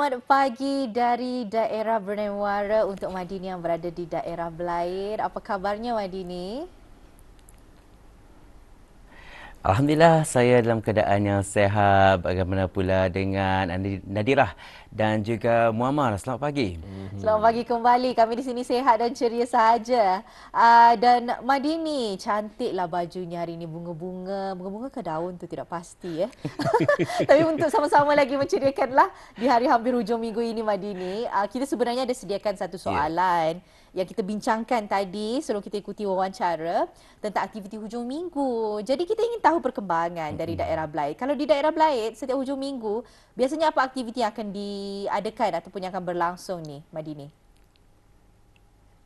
Selamat pagi dari daerah Brunei Muara untuk Madini yang berada di daerah Belair. Apa kabarnya Madini? Alhamdulillah saya dalam keadaan yang sehat. Bagaimana pula dengan Nadirah dan juga Muammar. Selamat pagi. Selamat pagi kembali. Kami di sini sehat dan ceria sahaja. Uh, dan Madini, cantiklah bajunya hari ini. Bunga-bunga. Bunga-bunga ke daun tu tidak pasti ya. Tapi untuk sama-sama lagi menceriakanlah di hari hampir hujung minggu ini Madini. Uh, kita sebenarnya ada sediakan satu ya. soalan. Yeah yang kita bincangkan tadi sebelum kita ikuti wawancara tentang aktiviti hujung minggu. Jadi kita ingin tahu perkembangan dari daerah Belaid. Kalau di daerah Belaid setiap hujung minggu, biasanya apa aktiviti yang akan diadakan ataupun yang akan berlangsung ni, Madini?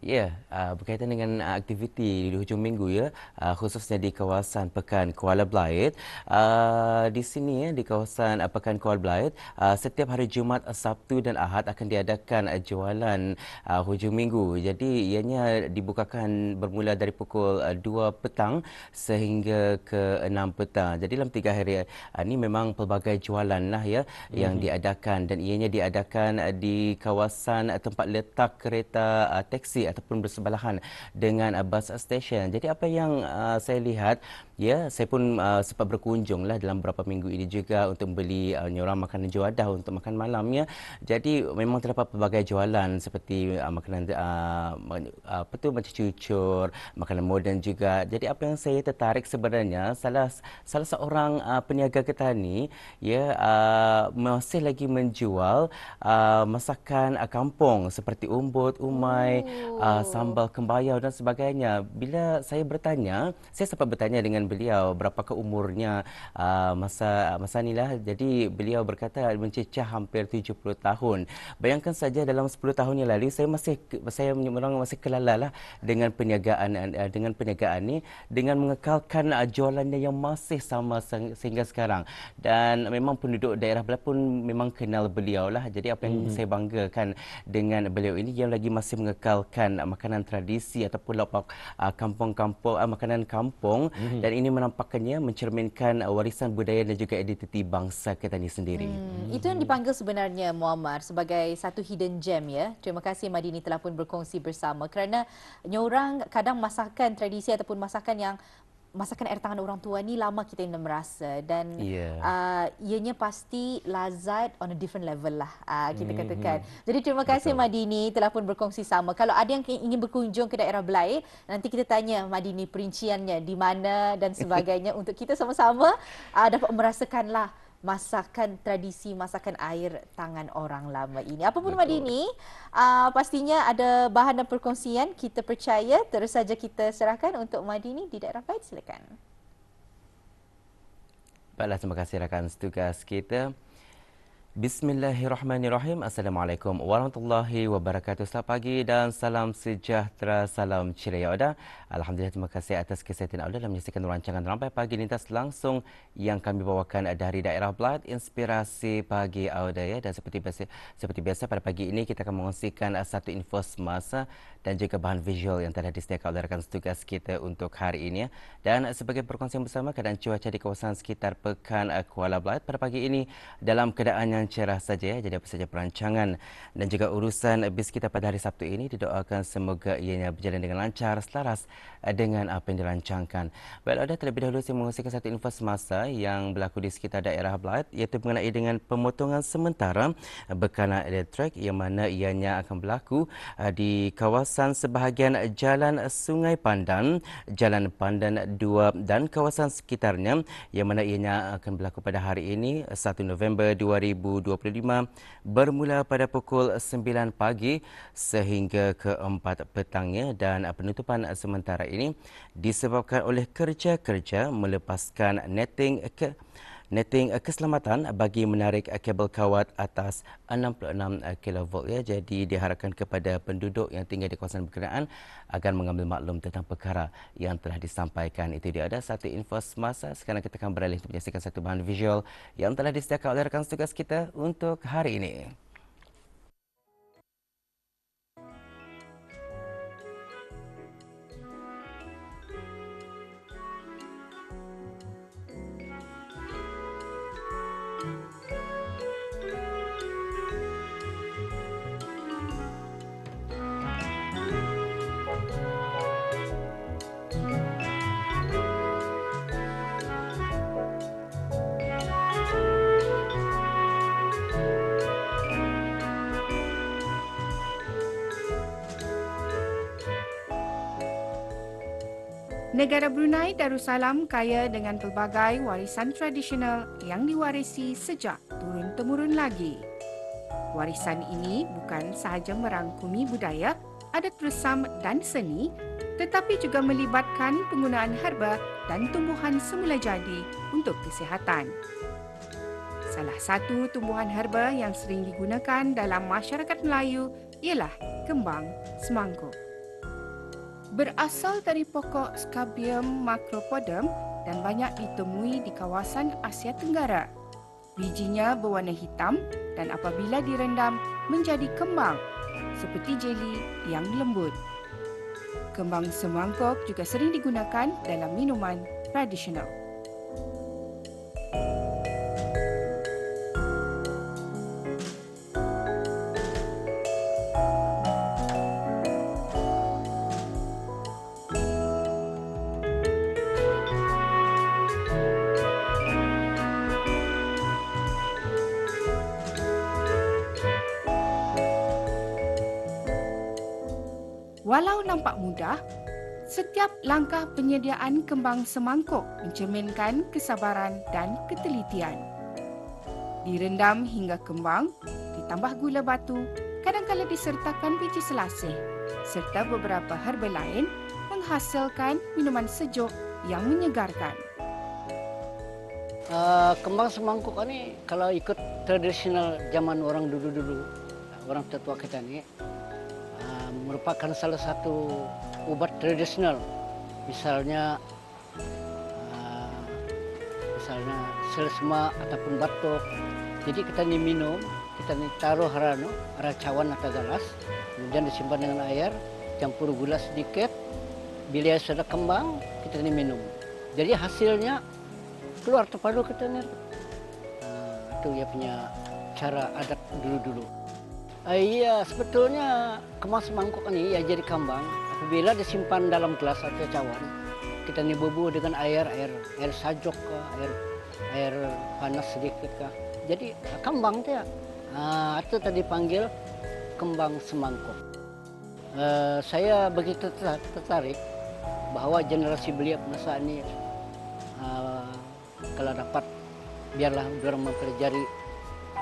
Ya, uh, berkaitan dengan uh, aktiviti di hujung minggu ya, uh, khususnya di kawasan Pekan Kuala Belait. Uh, di sini ya, di kawasan uh, Pekan Kuala Belait, uh, setiap hari Jumaat, Sabtu dan Ahad akan diadakan uh, jualan uh, hujung minggu. Jadi ianya dibukakan bermula dari pukul uh, 2 petang sehingga ke 6 petang. Jadi dalam tiga hari uh, ini memang pelbagai jualan lah ya mm-hmm. yang mhm. diadakan dan ianya diadakan uh, di kawasan uh, tempat letak kereta uh, teksi ataupun bersebelahan dengan bus station. Jadi apa yang uh, saya lihat Ya, saya pun uh, sempat berkunjung lah dalam beberapa minggu ini juga untuk membeli uh, nyorang makanan juadah untuk makan malam ya. Jadi memang terdapat pelbagai jualan seperti uh, makanan uh, uh, apa tu macam cucur, makanan moden juga. Jadi apa yang saya tertarik sebenarnya salah salah seorang uh, peniaga ketani ya uh, masih lagi menjual uh, masakan uh, kampung seperti umbut, umai, oh. uh, sambal kembayau dan sebagainya. Bila saya bertanya, saya sempat bertanya dengan beliau berapa ke umurnya uh, masa masa inilah. Jadi beliau berkata mencecah hampir 70 tahun. Bayangkan saja dalam 10 tahun yang lalu saya masih saya orang masih kelalalah dengan perniagaan uh, dengan perniagaan ni dengan mengekalkan uh, jualannya yang masih sama sehingga sekarang. Dan memang penduduk daerah Belanda pun memang kenal beliau lah. Jadi apa yang hmm. saya banggakan dengan beliau ini yang lagi masih mengekalkan uh, makanan tradisi ataupun lapak uh, kampung-kampung uh, makanan kampung. Hmm. dan ini menampakkannya mencerminkan uh, warisan budaya dan juga identiti bangsa kita ini sendiri. Hmm, itu yang dipanggil sebenarnya Muammar sebagai satu hidden gem ya. Terima kasih Madini telah pun berkongsi bersama kerana nyorang kadang masakan tradisi ataupun masakan yang masakan air tangan orang tua ni lama kita ingin merasa dan yeah. uh, ianya pasti lazat on a different level lah uh, kita mm-hmm. katakan. Jadi terima kasih Betul. Madini telah pun berkongsi sama. Kalau ada yang ingin berkunjung ke daerah Belai, nanti kita tanya Madini perinciannya di mana dan sebagainya untuk kita sama-sama uh, dapat merasakanlah masakan tradisi masakan air tangan orang lama ini. Apapun Madini, uh, pastinya ada bahan dan perkongsian kita percaya terus saja kita serahkan untuk Madini di daerah lain silakan. Baiklah terima kasih rakan setugas kita. Bismillahirrahmanirrahim. Assalamualaikum warahmatullahi wabarakatuh. Selamat pagi dan salam sejahtera, salam ceria Oda. Alhamdulillah terima kasih atas kesihatan Oda dalam menyaksikan rancangan Rampai Pagi Lintas langsung yang kami bawakan dari daerah Blood Inspirasi Pagi Oda ya. Dan seperti biasa, seperti biasa pada pagi ini kita akan mengongsikan satu info semasa dan juga bahan visual yang telah disediakan oleh rakan setugas kita untuk hari ini ya. Dan sebagai perkongsian bersama keadaan cuaca di kawasan sekitar Pekan Kuala Blood pada pagi ini dalam keadaan cerah saja ya. Jadi apa saja perancangan dan juga urusan bis kita pada hari Sabtu ini didoakan semoga ianya berjalan dengan lancar selaras eh, dengan apa yang dirancangkan. Baik, ada terlebih dahulu saya mengusirkan satu info semasa yang berlaku di sekitar daerah Blat iaitu mengenai dengan pemotongan sementara bekanan elektrik yang mana ianya akan berlaku eh, di kawasan sebahagian Jalan Sungai Pandan, Jalan Pandan 2 dan kawasan sekitarnya yang mana ianya akan berlaku pada hari ini 1 November 2020 2025 bermula pada pukul 9 pagi sehingga ke 4 petangnya dan penutupan sementara ini disebabkan oleh kerja-kerja melepaskan netting ke netting keselamatan bagi menarik kabel kawat atas 66 kV ya. Jadi diharapkan kepada penduduk yang tinggal di kawasan berkenaan agar mengambil maklum tentang perkara yang telah disampaikan. Itu dia ada satu info semasa. Sekarang kita akan beralih untuk menyaksikan satu bahan visual yang telah disediakan oleh rakan tugas kita untuk hari ini. Negara Brunei Darussalam kaya dengan pelbagai warisan tradisional yang diwarisi sejak turun-temurun lagi. Warisan ini bukan sahaja merangkumi budaya, adat resam dan seni tetapi juga melibatkan penggunaan herba dan tumbuhan semula jadi untuk kesihatan. Salah satu tumbuhan herba yang sering digunakan dalam masyarakat Melayu ialah kembang semangkuk berasal dari pokok Scabium macropodum dan banyak ditemui di kawasan Asia Tenggara. Bijinya berwarna hitam dan apabila direndam menjadi kembang seperti jeli yang lembut. Kembang semangkuk juga sering digunakan dalam minuman tradisional. Walau nampak mudah, setiap langkah penyediaan kembang semangkuk mencerminkan kesabaran dan ketelitian. Direndam hingga kembang, ditambah gula batu, kadang-kadang disertakan biji selasih serta beberapa herba lain menghasilkan minuman sejuk yang menyegarkan. Uh, kembang semangkuk ini kalau ikut tradisional zaman orang dulu-dulu, orang tua kita ni, merupakan salah satu ubat tradisional. Misalnya uh, misalnya selesma ataupun batuk. Jadi kita ni minum, kita ni taruh harano, cawan atau galas, kemudian disimpan dengan air, campur gula sedikit. Bila sudah kembang, kita ni minum. Jadi hasilnya keluar terpadu kita ni. Uh, itu dia punya cara adat dulu-dulu. Uh, sebetulnya kemas mangkuk ini ya jadi kambang. Apabila disimpan dalam gelas atau cawan, kita nih bubuh dengan air, air, air sajok air, air panas sedikit ke. Jadi kambang tuh ya. Uh, itu tadi panggil kembang semangkuk. Uh, saya begitu tertarik bahwa generasi belia masa ini uh, kalau dapat biarlah orang mempelajari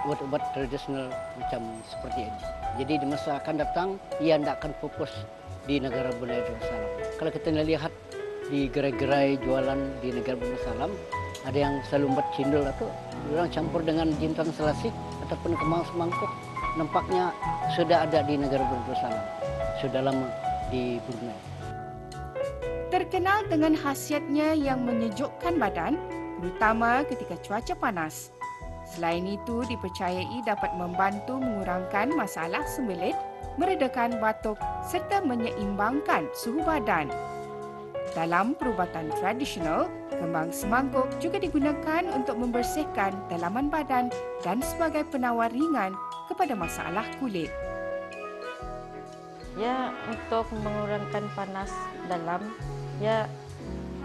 ubat-ubat tradisional macam seperti ini. Jadi di masa akan datang, ia tidak akan fokus di negara Brunei Darussalam. Kalau kita lihat di gerai-gerai jualan di negara Brunei Darussalam, ada yang selalu buat cindol atau orang campur dengan jintan selasih ataupun kemang semangkuk. Nampaknya sudah ada di negara Brunei Darussalam. Sudah lama di Brunei. Terkenal dengan khasiatnya yang menyejukkan badan, terutama ketika cuaca panas. Selain itu, dipercayai dapat membantu mengurangkan masalah sembelit, meredakan batuk serta menyeimbangkan suhu badan. Dalam perubatan tradisional, kembang semangkuk juga digunakan untuk membersihkan dalaman badan dan sebagai penawar ringan kepada masalah kulit. Ya, untuk mengurangkan panas dalam, ya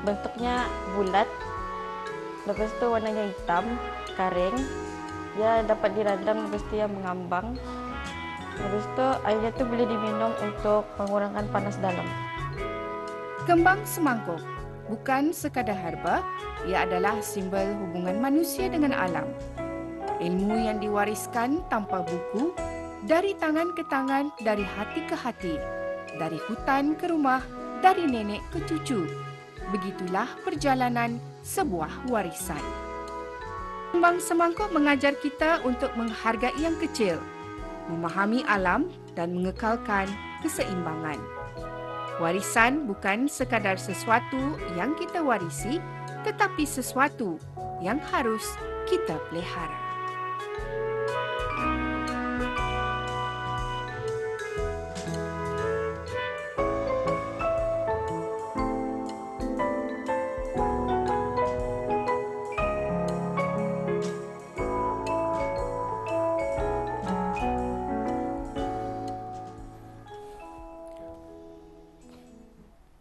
bentuknya bulat, lepas itu warnanya hitam, kering dia dapat direndam habis itu dia mengambang. Habis itu airnya itu boleh diminum untuk mengurangkan panas dalam. Kembang semangkuk bukan sekadar herba ia adalah simbol hubungan manusia dengan alam. Ilmu yang diwariskan tanpa buku dari tangan ke tangan dari hati ke hati dari hutan ke rumah dari nenek ke cucu. Begitulah perjalanan sebuah warisan Kembang semangkuk mengajar kita untuk menghargai yang kecil, memahami alam dan mengekalkan keseimbangan. Warisan bukan sekadar sesuatu yang kita warisi, tetapi sesuatu yang harus kita pelihara.